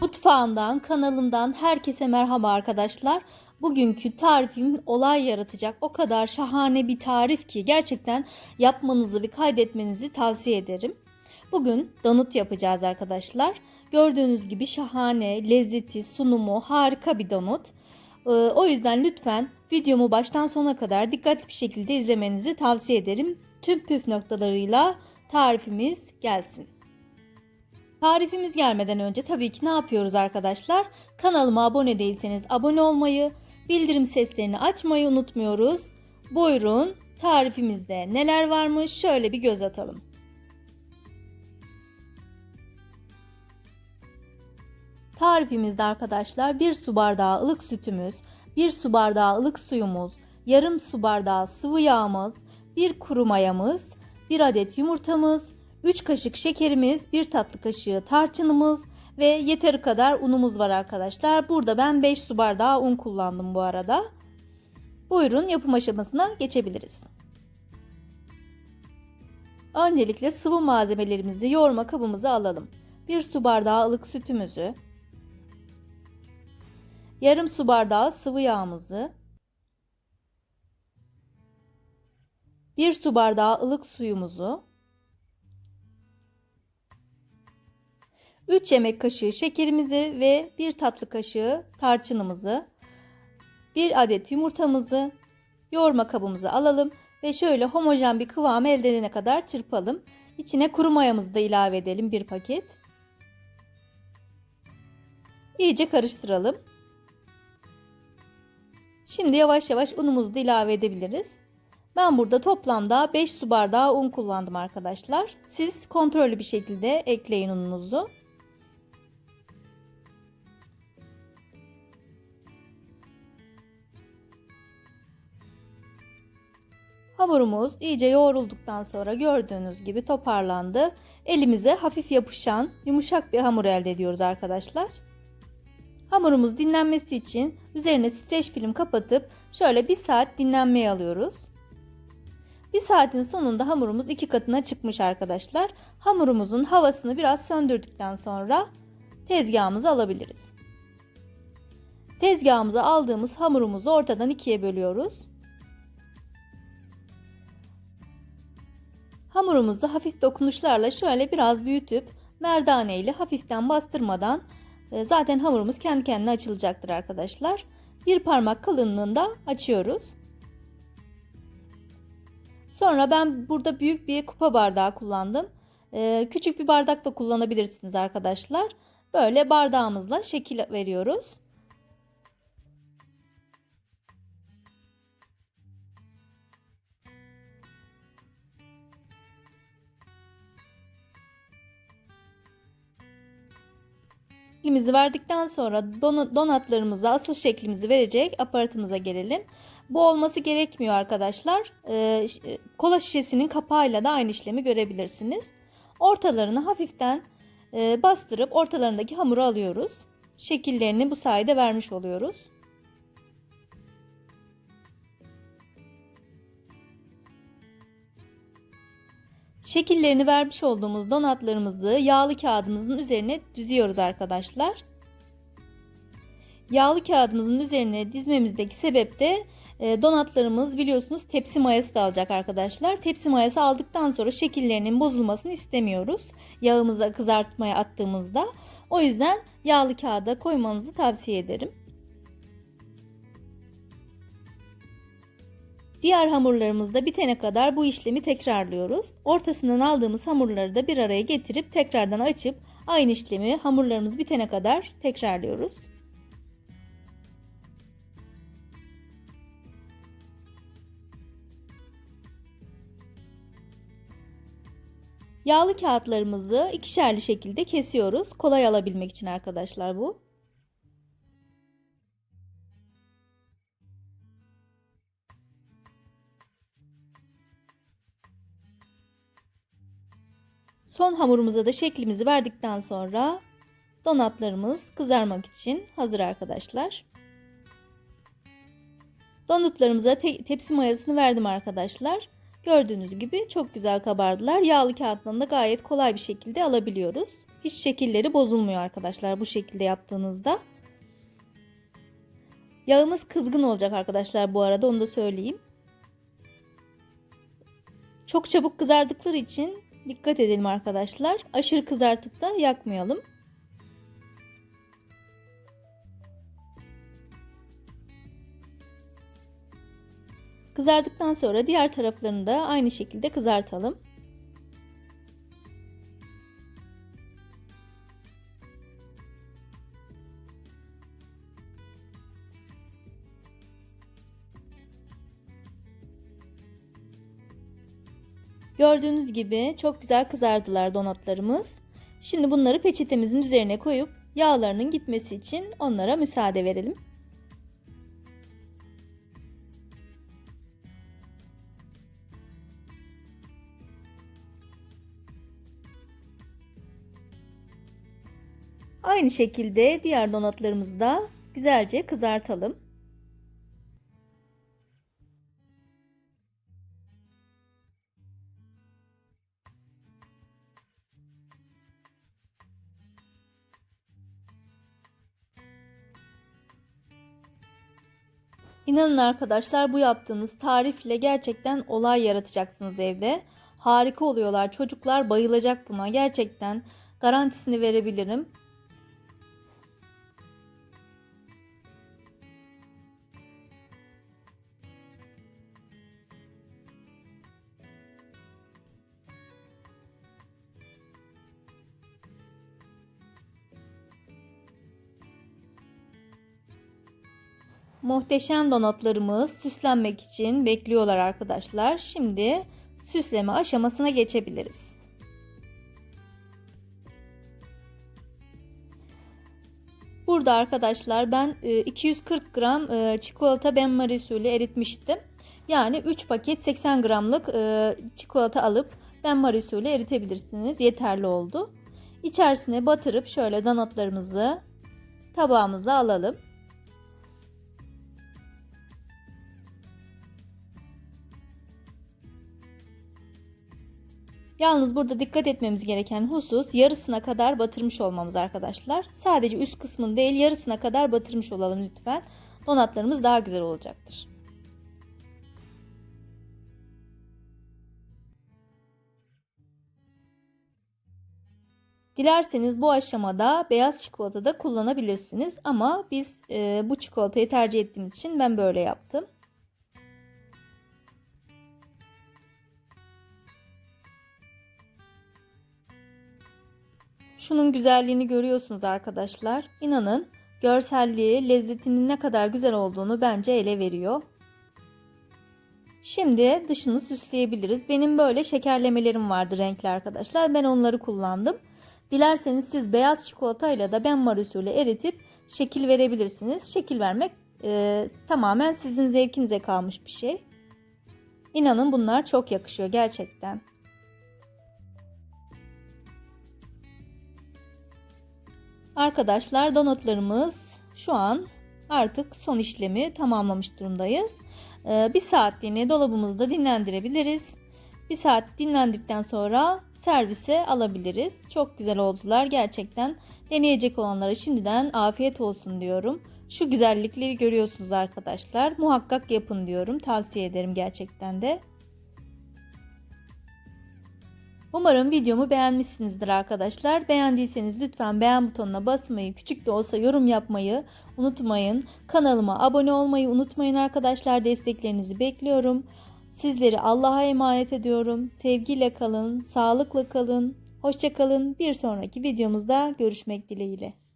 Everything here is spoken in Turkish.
Mutfağımdan, kanalımdan herkese merhaba arkadaşlar. Bugünkü tarifim olay yaratacak o kadar şahane bir tarif ki gerçekten yapmanızı ve kaydetmenizi tavsiye ederim. Bugün donut yapacağız arkadaşlar. Gördüğünüz gibi şahane, lezzeti, sunumu harika bir donut. Ee, O yüzden lütfen videomu baştan sona kadar dikkatli bir şekilde izlemenizi tavsiye ederim. Tüm püf noktalarıyla tarifimiz gelsin. Tarifimiz gelmeden önce tabii ki ne yapıyoruz arkadaşlar? Kanalıma abone değilseniz abone olmayı, bildirim seslerini açmayı unutmuyoruz. Buyurun tarifimizde neler varmış şöyle bir göz atalım. Tarifimizde arkadaşlar 1 su bardağı ılık sütümüz, 1 su bardağı ılık suyumuz, yarım su bardağı sıvı yağımız, 1 kuru mayamız, 1 adet yumurtamız, 3 kaşık şekerimiz, 1 tatlı kaşığı tarçınımız ve yeteri kadar unumuz var arkadaşlar. Burada ben 5 su bardağı un kullandım bu arada. Buyurun yapım aşamasına geçebiliriz. Öncelikle sıvı malzemelerimizi yoğurma kabımıza alalım. 1 su bardağı ılık sütümüzü, yarım su bardağı sıvı yağımızı, 1 su bardağı ılık suyumuzu, 3 yemek kaşığı şekerimizi ve 1 tatlı kaşığı tarçınımızı, 1 adet yumurtamızı yoğurma kabımıza alalım ve şöyle homojen bir kıvam elde edene kadar çırpalım. İçine kuru mayamızı da ilave edelim bir paket. İyice karıştıralım. Şimdi yavaş yavaş unumuzu da ilave edebiliriz. Ben burada toplamda 5 su bardağı un kullandım arkadaşlar. Siz kontrollü bir şekilde ekleyin ununuzu. Hamurumuz iyice yoğrulduktan sonra gördüğünüz gibi toparlandı. Elimize hafif yapışan yumuşak bir hamur elde ediyoruz arkadaşlar. Hamurumuz dinlenmesi için üzerine streç film kapatıp şöyle bir saat dinlenmeye alıyoruz. Bir saatin sonunda hamurumuz iki katına çıkmış arkadaşlar. Hamurumuzun havasını biraz söndürdükten sonra tezgahımıza alabiliriz. Tezgahımıza aldığımız hamurumuzu ortadan ikiye bölüyoruz. Hamurumuzu hafif dokunuşlarla şöyle biraz büyütüp merdane ile hafiften bastırmadan e, zaten hamurumuz kendi kendine açılacaktır arkadaşlar. Bir parmak kalınlığında açıyoruz. Sonra ben burada büyük bir kupa bardağı kullandım. E, küçük bir bardak da kullanabilirsiniz arkadaşlar. Böyle bardağımızla şekil veriyoruz. Şeklimizi verdikten sonra donatlarımıza asıl şeklimizi verecek aparatımıza gelelim. Bu olması gerekmiyor arkadaşlar. Ee, kola şişesinin kapağıyla da aynı işlemi görebilirsiniz. Ortalarını hafiften e, bastırıp ortalarındaki hamuru alıyoruz. Şekillerini bu sayede vermiş oluyoruz. Şekillerini vermiş olduğumuz donatlarımızı yağlı kağıdımızın üzerine düzüyoruz arkadaşlar. Yağlı kağıdımızın üzerine dizmemizdeki sebep de e, donatlarımız biliyorsunuz tepsi mayası da alacak arkadaşlar. Tepsi mayası aldıktan sonra şekillerinin bozulmasını istemiyoruz. Yağımıza kızartmaya attığımızda. O yüzden yağlı kağıda koymanızı tavsiye ederim. Diğer hamurlarımızda bitene kadar bu işlemi tekrarlıyoruz. Ortasından aldığımız hamurları da bir araya getirip tekrardan açıp aynı işlemi hamurlarımız bitene kadar tekrarlıyoruz. Yağlı kağıtlarımızı ikişerli şekilde kesiyoruz. Kolay alabilmek için arkadaşlar bu. Son hamurumuza da şeklimizi verdikten sonra donatlarımız kızarmak için hazır arkadaşlar. Donutlarımıza te tepsi mayasını verdim arkadaşlar. Gördüğünüz gibi çok güzel kabardılar. Yağlı kağıttan da gayet kolay bir şekilde alabiliyoruz. Hiç şekilleri bozulmuyor arkadaşlar bu şekilde yaptığınızda. Yağımız kızgın olacak arkadaşlar bu arada onu da söyleyeyim. Çok çabuk kızardıkları için dikkat edelim arkadaşlar. Aşırı kızartıp da yakmayalım. Kızardıktan sonra diğer taraflarını da aynı şekilde kızartalım. Gördüğünüz gibi çok güzel kızardılar donatlarımız. Şimdi bunları peçetemizin üzerine koyup yağlarının gitmesi için onlara müsaade verelim. Aynı şekilde diğer donatlarımızı da güzelce kızartalım. İnanın arkadaşlar bu yaptığınız tarifle gerçekten olay yaratacaksınız evde. Harika oluyorlar. Çocuklar bayılacak buna. Gerçekten garantisini verebilirim. Muhteşem donatlarımız süslenmek için bekliyorlar arkadaşlar. Şimdi süsleme aşamasına geçebiliriz. Burada arkadaşlar ben 240 e, gram e, çikolata benmari usulü eritmiştim. Yani 3 paket 80 gramlık e, çikolata alıp benmari usulü eritebilirsiniz. Yeterli oldu. İçerisine batırıp şöyle donatlarımızı tabağımıza alalım. Yalnız burada dikkat etmemiz gereken husus yarısına kadar batırmış olmamız arkadaşlar. Sadece üst kısmını değil yarısına kadar batırmış olalım lütfen. Donatlarımız daha güzel olacaktır. Dilerseniz bu aşamada beyaz çikolata da kullanabilirsiniz ama biz e, bu çikolatayı tercih ettiğimiz için ben böyle yaptım. Şunun güzelliğini görüyorsunuz arkadaşlar. İnanın görselliği, lezzetinin ne kadar güzel olduğunu bence ele veriyor. Şimdi dışını süsleyebiliriz. Benim böyle şekerlemelerim vardı renkli arkadaşlar. Ben onları kullandım. Dilerseniz siz beyaz çikolatayla da ben usulü eritip şekil verebilirsiniz. Şekil vermek e, tamamen sizin zevkinize kalmış bir şey. İnanın bunlar çok yakışıyor gerçekten. Arkadaşlar donutlarımız şu an artık son işlemi tamamlamış durumdayız. Ee, bir saatliğine dolabımızda dinlendirebiliriz. Bir saat dinlendikten sonra servise alabiliriz. Çok güzel oldular gerçekten. Deneyecek olanlara şimdiden afiyet olsun diyorum. Şu güzellikleri görüyorsunuz arkadaşlar. Muhakkak yapın diyorum. Tavsiye ederim gerçekten de. Umarım videomu beğenmişsinizdir arkadaşlar. Beğendiyseniz lütfen beğen butonuna basmayı, küçük de olsa yorum yapmayı unutmayın. Kanalıma abone olmayı unutmayın arkadaşlar. Desteklerinizi bekliyorum. Sizleri Allah'a emanet ediyorum. Sevgiyle kalın, sağlıkla kalın. Hoşçakalın. Bir sonraki videomuzda görüşmek dileğiyle.